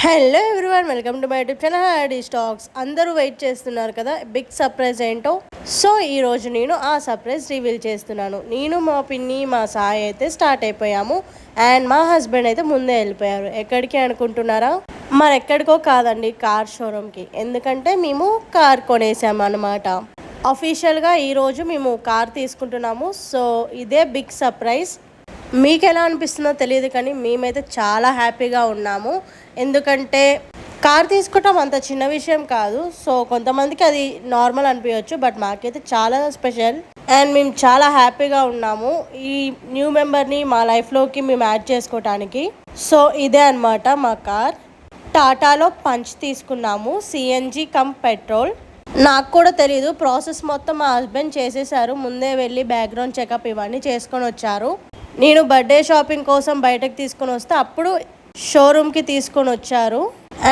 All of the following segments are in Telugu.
Hello everyone welcome to my YouTube channel. Heidi స్టాక్స్. అందరూ వెయిట్ చేస్తున్నారు కదా బిగ్ సర్ప్రైజ్ ఏంటో. సో ఈరోజు నేను ఆ సర్ప్రైజ్ రివీల్ చేస్తున్నాను. నేను మా పిన్ని మా సాయి అయితే స్టార్ట్ అయిపోయాము. అండ్ మా హస్బెండ్ అయితే ముందే వెళ్ళిపోయారు. ఎక్కడికి అనుకుంటున్నారా? మరి ఎక్కడికో కాదండి కార్ షోరూమ్కి. ఎందుకంటే మేము కార్ కొనేసాము అనమాట అఫీషియల్గా ఈరోజు మేము కార్ తీసుకుంటున్నాము. సో ఇదే బిగ్ సర్ప్రైజ్. మీకు ఎలా అనిపిస్తుందో తెలియదు కానీ మేమైతే చాలా హ్యాపీగా ఉన్నాము. ఎందుకంటే కార్ తీసుకోవటం అంత చిన్న విషయం కాదు. సో కొంతమందికి అది నార్మల్ అనిపించవచ్చు బట్ మాకైతే చాలా స్పెషల్. అండ్ మేము చాలా హ్యాపీగా ఉన్నాము. ఈ న్యూ మెంబర్ని మా లైఫ్లోకి మేము యాడ్ చేసుకోవటానికి. సో ఇదే అన్నమాట మా కార్. టాటాలో పంచ్ తీసుకున్నాము సిఎన్జి కమ్ పెట్రోల్. నాకు కూడా తెలియదు ప్రాసెస్ మొత్తం మా హస్బెండ్ చేసేసారు. ముందే వెళ్ళి బ్యాక్గ్రౌండ్ చెకప్ ఇవన్నీ చేసుకొని వచ్చారు. నేను బర్త్డే షాపింగ్ కోసం బయటకు తీసుకొని వస్తే అప్పుడు షోరూమ్కి తీసుకొని వచ్చారు.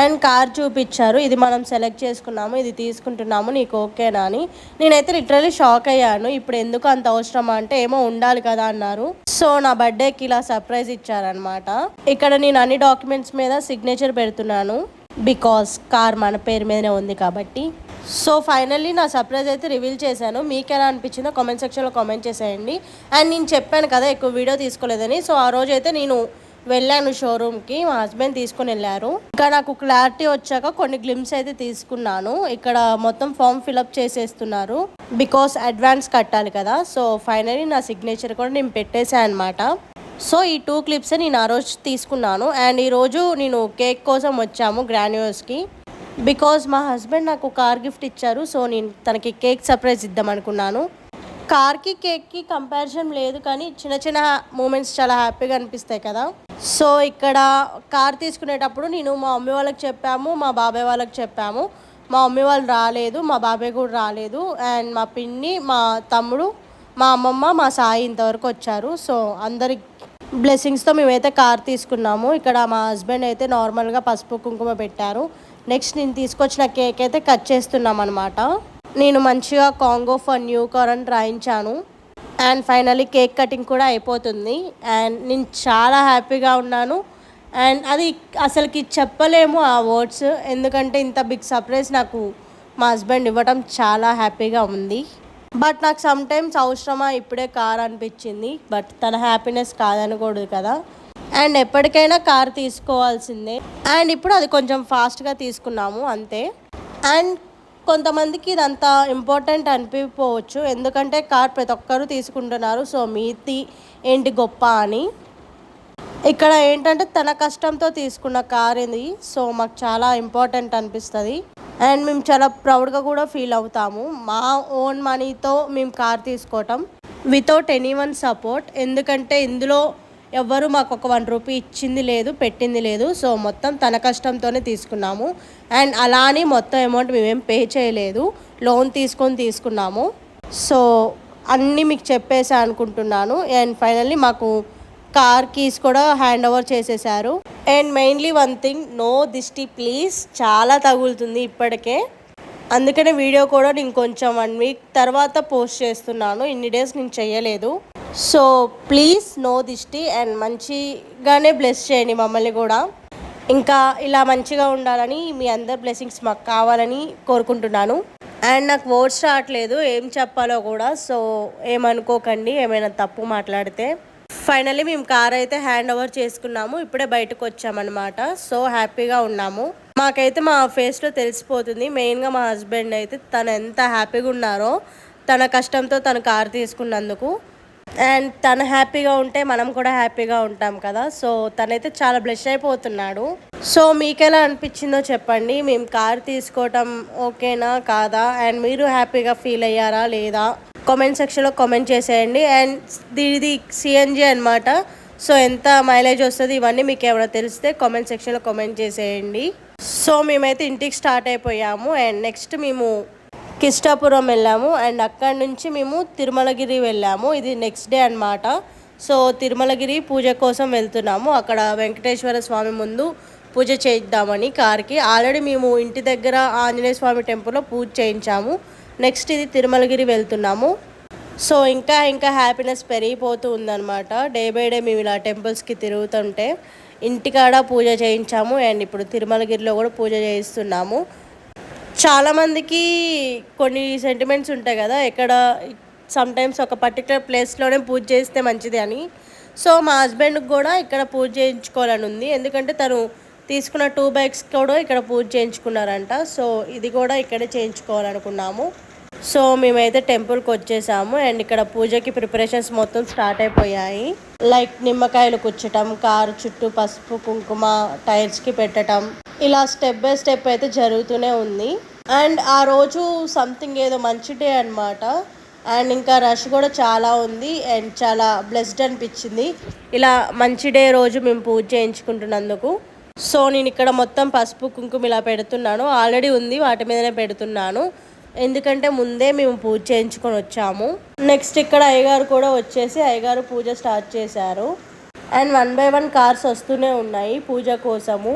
అండ్ కార్ చూపించారు. ఇది మనం సెలెక్ట్ చేసుకున్నాము. ఇది తీసుకుంటున్నాము. నీకు ఓకేనా అని. నేనైతే లిటరలీ షాక్ అయ్యాను. ఇప్పుడు ఎందుకు అంత అవసరమా అంటే ఏమో ఉండాలి కదా అన్నారు. సో నా బర్త్డేకి ఇలా సర్ప్రైజ్ ఇచ్చారనమాట ఇక్కడ నేను అన్ని డాక్యుమెంట్స్ మీద సిగ్నేచర్ పెడుతున్నాను. బికాస్ కార్ మన పేరు మీదనే ఉంది కాబట్టి. సో ఫైనల్లీ నా సర్ప్రైజ్ అయితే రివీల్ చేశాను. మీకు ఎలా అనిపించిందో కామెంట్ సెక్షన్లో కామెంట్ చేసేయండి. అండ్ నేను చెప్పాను కదా ఎక్కువ వీడియో తీసుకోలేదని. సో ఆ రోజు అయితే నేను వెళ్ళాను షోరూమ్కి మా హస్బెండ్ తీసుకుని వెళ్ళారు. ఇంకా నాకు క్లారిటీ వచ్చాక కొన్ని గ్లిమ్స్ అయితే తీసుకున్నాను. ఇక్కడ మొత్తం ఫామ్ ఫిలప్ చేసేస్తున్నారు. బికాస్ అడ్వాన్స్ కట్టాలి కదా. సో ఫైనలీ నా సిగ్నేచర్ కూడా నేను పెట్టేశాను అనమాట సో ఈ టూ క్లిప్స్ నేను ఆ రోజు తీసుకున్నాను. అండ్ ఈరోజు నేను కేక్ కోసం వచ్చాము గ్రాన్యూస్కి బికాజ్ మా హస్బెండ్ నాకు కార్ గిఫ్ట్ ఇచ్చారు సో నేను తనకి కేక్ సర్ప్రైజ్ ఇద్దాం అనుకున్నాను. కార్కి కేక్కి కంపారిజన్ లేదు కానీ చిన్న చిన్న మూమెంట్స్ చాలా హ్యాపీగా అనిపిస్తాయి కదా. సో ఇక్కడ కార్ తీసుకునేటప్పుడు నేను మా మమ్మీ వాళ్ళకి చెప్పాము మా బాబాయ్ వాళ్ళకి చెప్పాము. మా మమ్మీ వాళ్ళు రాలేదు మా బాబాయ్ కూడా రాలేదు. అండ్ మా పిన్ని మా తమ్ముడు మా అమ్మమ్మ మా సాయి ఇంతవరకు వచ్చారు. సో అందరి బ్లెస్సింగ్స్తో మేమైతే కార్ తీసుకున్నాము. ఇక్కడ మా హస్బెండ్ అయితే నార్మల్గా పసుపు కుంకుమ పెట్టారు. నెక్స్ట్ నేను తీసుకొచ్చిన కేక్ అయితే కట్ చేస్తున్నాం అనమాట నేను మంచిగా కాంగో ఫర్ న్యూ కార్ అని రాయించాను. అండ్ ఫైనలీ కేక్ కటింగ్ కూడా అయిపోతుంది. అండ్ నేను చాలా హ్యాపీగా ఉన్నాను. అండ్ అది అసలుకి చెప్పలేము ఆ వర్డ్స్ ఎందుకంటే ఇంత బిగ్ సర్ప్రైజ్ నాకు మా హస్బెండ్ ఇవ్వడం చాలా హ్యాపీగా ఉంది. బట్ నాకు సమ్ టైమ్స్ అవసరమా? ఇప్పుడే కార్ అనిపించింది బట్ తన హ్యాపీనెస్ కాదనకూడదు కదా. అండ్ ఎప్పటికైనా కార్ తీసుకోవాల్సిందే. అండ్ ఇప్పుడు అది కొంచెం ఫాస్ట్గా తీసుకున్నాము అంతే. అండ్ కొంతమందికి ఇదంతా ఇంపార్టెంట్ అనిపించవచ్చు ఎందుకంటే కార్ ప్రతి ఒక్కరూ తీసుకుంటున్నారు సో మీతి ఏంటి గొప్ప అని. ఇక్కడ ఏంటంటే తన కష్టంతో తీసుకున్న కార్ ఇది సో మాకు చాలా ఇంపార్టెంట్ అనిపిస్తుంది. అండ్ మేము చాలా ప్రౌడ్గా కూడా ఫీల్ అవుతాము. మా ఓన్ మనీతో మేము కార్ తీసుకోవటం వితౌట్ ఎనీ వన్ సపోర్ట్. ఎందుకంటే ఇందులో ఎవ్వరు మాకు ఒక వన్ రూపీ ఇచ్చింది లేదు పెట్టింది లేదు. సో మొత్తం తన కష్టంతోనే తీసుకున్నాము. అండ్ అలా అని మొత్తం అమౌంట్ మేమేం పే చేయలేదు. లోన్ తీసుకొని తీసుకున్నాము. సో అన్నీ మీకు చెప్పేసా అనుకుంటున్నాను. అండ్ ఫైనల్లీ మాకు కార్ కీస్ కూడా హ్యాండ్ ఓవర్ చేసేసారు. And mainly one thing no దిష్టి ప్లీజ్ చాలా తగులుతుంది ఇప్పటికే. అందుకనే వీడియో కూడా నేను కొంచెం వన్ వీక్ తర్వాత పోస్ట్ చేస్తున్నాను. ఇన్ని డేస్ నేను చేయలేదు. సో ప్లీజ్ నో దిష్టి అండ్ మంచిగానే బ్లెస్ చేయండి మమ్మల్ని కూడా. ఇంకా ఇలా మంచిగా ఉండాలని మీ అందరి బ్లెస్సింగ్స్ మాకు కావాలని కోరుకుంటున్నాను. అండ్ నాకు వర్డ్స్ రావట్లేదు ఏం చెప్పాలో కూడా సో ఏమనుకోకండి ఏమైనా తప్పు మాట్లాడితే. ఫైనల్లీ మేము కార్ అయితే హ్యాండ్ ఓవర్ చేసుకున్నాము ఇప్పుడే బయటకు వచ్చామన్నమాట. సో హ్యాపీగా ఉన్నాము. మాకైతే మా ఫేస్లో తెలిసిపోతుంది మెయిన్గా మా హస్బెండ్ అయితే తను ఎంత హ్యాపీగా ఉన్నారో తన కష్టంతో తను కార్ తీసుకున్నందుకు. అండ్ తను హ్యాపీగా ఉంటే మనం కూడా హ్యాపీగా ఉంటాం కదా. సో తనైతే చాలా బ్లెష్ అయిపోతున్నాడు. సో మీకు ఎలా అనిపించిందో చెప్పండి. మేము కార్ తీసుకోవటం ఓకేనా కాదా? అండ్ మీరు హ్యాపీగా ఫీల్ అయ్యారా లేదా? కామెంట్ సెక్షన్లో కామెంట్ చేసేయండి. అండ్ దీనిది సిఎన్జి అనమాట సో ఎంత మైలేజ్ వస్తుంది ఇవన్నీ మీకు ఏమైనా తెలిస్తే కామెంట్ సెక్షన్లో కామెంట్ చేసేయండి. సో మేమైతే ఇంటికి స్టార్ట్ అయిపోయాము. అండ్ నెక్స్ట్ మేము కిష్టాపురం వెళ్ళాము. అండ్ అక్కడి నుంచి మేము తిరుమలగిరి వెళ్ళాము. ఇది నెక్స్ట్ డే అనమాట సో తిరుమలగిరి పూజ కోసం వెళ్తున్నాము. అక్కడ వెంకటేశ్వర స్వామి ముందు పూజ చేద్దామని కార్కి. ఆల్రెడీ మేము ఇంటి దగ్గర ఆంజనేయ స్వామి టెంపుల్లో పూజ చేయించాము. నెక్స్ట్ ఇది తిరుమలగిరి వెళ్తున్నాము. సో ఇంకా ఇంకా హ్యాపీనెస్ పెరిగిపోతూ ఉందన్నమాట. డే బై డే మేము ఇలా టెంపుల్స్కి తిరుగుతుంటే ఇంటికాడ పూజ చేయించాము. అండ్ ఇప్పుడు తిరుమలగిరిలో కూడా పూజ చేయిస్తున్నాము. చాలామందికి కొన్ని సెంటిమెంట్స్ ఉంటాయి కదా. ఎక్కడ సమ్టైమ్స్ ఒక పర్టికులర్ ప్లేస్లోనే పూజ చేస్తే మంచిది అని. సో మా హస్బెండ్కి కూడా ఇక్కడ పూజ చేయించుకోవాలని ఉంది. ఎందుకంటే తను తీసుకున్న టూ బైక్స్ కూడా ఇక్కడ పూజ చేయించుకున్నారంట. సో ఇది కూడా ఇక్కడే చేయించుకోవాలనుకున్నాము. సో మేమైతే టెంపుల్కి వచ్చేసాము. అండ్ ఇక్కడ పూజకి ప్రిపరేషన్స్ మొత్తం స్టార్ట్ అయిపోయాయి. లైక్ నిమ్మకాయలు కుచ్చటం కారు చుట్టూ పసుపు కుంకుమ టైర్స్కి పెట్టడం ఇలా స్టెప్ బై స్టెప్ అయితే జరుగుతూనే ఉంది. అండ్ ఆ రోజు సంథింగ్ ఏదో మంచి డే అనమాట అండ్ ఇంకా రష్ కూడా చాలా ఉంది. అండ్ చాలా బ్లెస్డ్ అనిపించింది. ఇలా మంచి డే రోజు మేము పూజ చేయించుకుంటున్నందుకు. సో నేను ఇక్కడ మొత్తం పసుపు కుంకుమ ఇలా పెడుతున్నాను. ఆల్రెడీ ఉంది. వాటి మీదనే పెడుతున్నాను. ఎందుకంటే ముందే మేము పూజ చేయించుకొని వచ్చాము. నెక్స్ట్ ఇక్కడ అయ్యగారు కూడా వచ్చేసి అయ్యగారు పూజ స్టార్ట్ చేశారు. And one by one cars వస్తూనే ఉన్నాయి పూజ కోసము.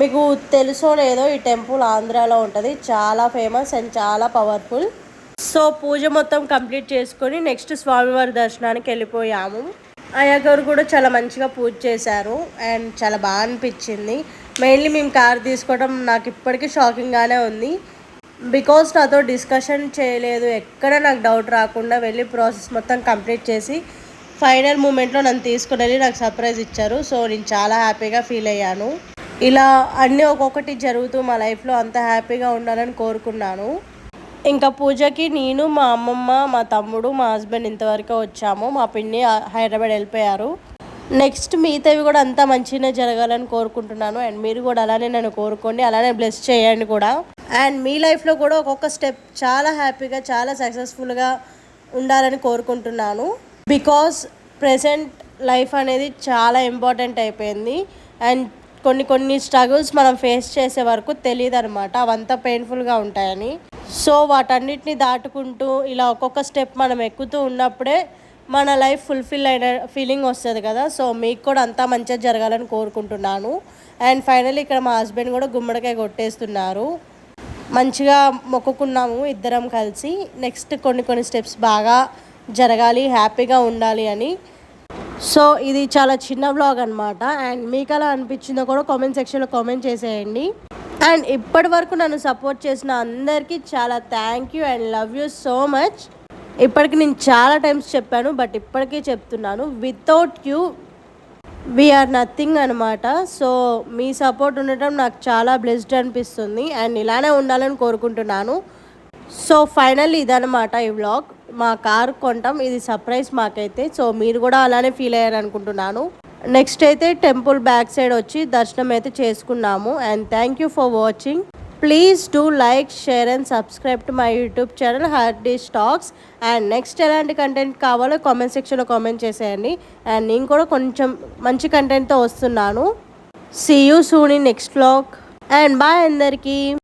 మీకు తెలుసో లేదో ఈ టెంపుల్ ఆంధ్రాలో ఉంటుంది. చాలా ఫేమస్ అండ్ చాలా పవర్ఫుల్. సో పూజ మొత్తం కంప్లీట్ చేసుకొని నెక్స్ట్ స్వామివారి దర్శనానికి వెళ్ళిపోయాము. అయ్యగారు కూడా చాలా మంచిగా పూజ చేశారు అండ్ చాలా బాగా అనిపించింది. మెయిన్లీ మేము కార్ తీసుకోవడం నాకు ఇప్పటికీ షాకింగ్గానే ఉంది. బికాస్ నాతో డిస్కషన్ చేయలేదు ఎక్కడ నాకు డౌట్ రాకుండా వెళ్ళి ప్రాసెస్ మొత్తం కంప్లీట్ చేసి ఫైనల్ మూమెంట్లో నన్ను తీసుకుని వెళ్ళి నాకు సర్ప్రైజ్ ఇచ్చారు. సో నేను చాలా హ్యాపీగా ఫీల్ అయ్యాను. ఇలా అన్నీ ఒక్కొక్కటి జరుగుతూ మా లైఫ్లో అంత హ్యాపీగా ఉండాలని కోరుకున్నాను. ఇంకా పూజకి నేను మా అమ్మమ్మ మా తమ్ముడు మా హస్బెండ్ ఇంతవరకు వచ్చాము. మా పిన్ని హైదరాబాద్ వెళ్ళిపోయారు. నెక్స్ట్ మిగతావి కూడా అంతా మంచిగానే జరగాలని కోరుకుంటున్నాను. అండ్ మీరు కూడా అలానే నన్ను కోరుకోండి అలానే బ్లెస్ చేయండి కూడా. అండ్ మీ లైఫ్లో కూడా ఒక్కొక్క స్టెప్ చాలా హ్యాపీగా చాలా సక్సెస్ఫుల్గా ఉండాలని కోరుకుంటున్నాను. బికాస్ ప్రజెంట్ లైఫ్ అనేది చాలా ఇంపార్టెంట్ అయిపోయింది. అండ్ కొన్ని కొన్ని స్ట్రగుల్స్ మనం ఫేస్ చేసే వరకు తెలియదు అనమాట అవంతా పెయిన్ఫుల్గా ఉంటాయని. సో వాటన్నిటిని దాటుకుంటూ ఇలా ఒక్కొక్క స్టెప్ మనం ఎక్కుతూ ఉన్నప్పుడే మన లైఫ్ ఫుల్ఫిల్ అయిన ఫీలింగ్ వస్తుంది కదా. సో మీకు కూడా అంతా మంచిగా జరగాలని కోరుకుంటున్నాను. అండ్ ఫైనల్లీ ఇక్కడ మా హస్బెండ్ కూడా గుమ్మడికాయ కొట్టేస్తున్నారు. మంచిగా మొక్కుకున్నాము ఇద్దరం కలిసి. నెక్స్ట్ కొన్ని కొన్ని స్టెప్స్ బాగా జరగాలి హ్యాపీగా ఉండాలి అని. సో ఇది చాలా చిన్న బ్లాగ్ అనమాట అండ్ మీకు అలా అనిపించిందో కూడా కామెంట్ సెక్షన్లో కామెంట్ చేసేయండి. అండ్ ఇప్పటి వరకు నన్ను సపోర్ట్ చేసిన అందరికీ చాలా thank you and love you so much ఇప్పటికి నేను చాలా టైమ్స్ చెప్పాను బట్ ఇప్పటికీ చెప్తున్నాను. Without you we are nothing అనమాట సో మీ సపోర్ట్ ఉండటం నాకు చాలా బ్లెస్డ్ అనిపిస్తుంది. అండ్ ఇలానే ఉండాలని కోరుకుంటున్నాను. సో ఫైనల్ ఇదనమాట ఈ వ్లాగ్ మా కార్ కొంటాం ఇది సర్ప్రైజ్ మాకైతే. సో మీరు కూడా అలానే ఫీల్ అయ్యారు అనుకుంటున్నాను. నెక్స్ట్ అయితే టెంపుల్ బ్యాక్ సైడ్ వచ్చి దర్శనం అయితే చేసుకున్నాము. And thank you for watching please do like share and subscribe to my YouTube channel hard D stacks and next ఎలాంటి కంటెంట్ కావాలో కామెంట్ సెక్షన్లో కామెంట్ చేసేయండి. అండ్ నేను కూడా కొంచెం మంచి కంటెంట్తో వస్తున్నాను. See you soon in next blog and bye అందరికీ.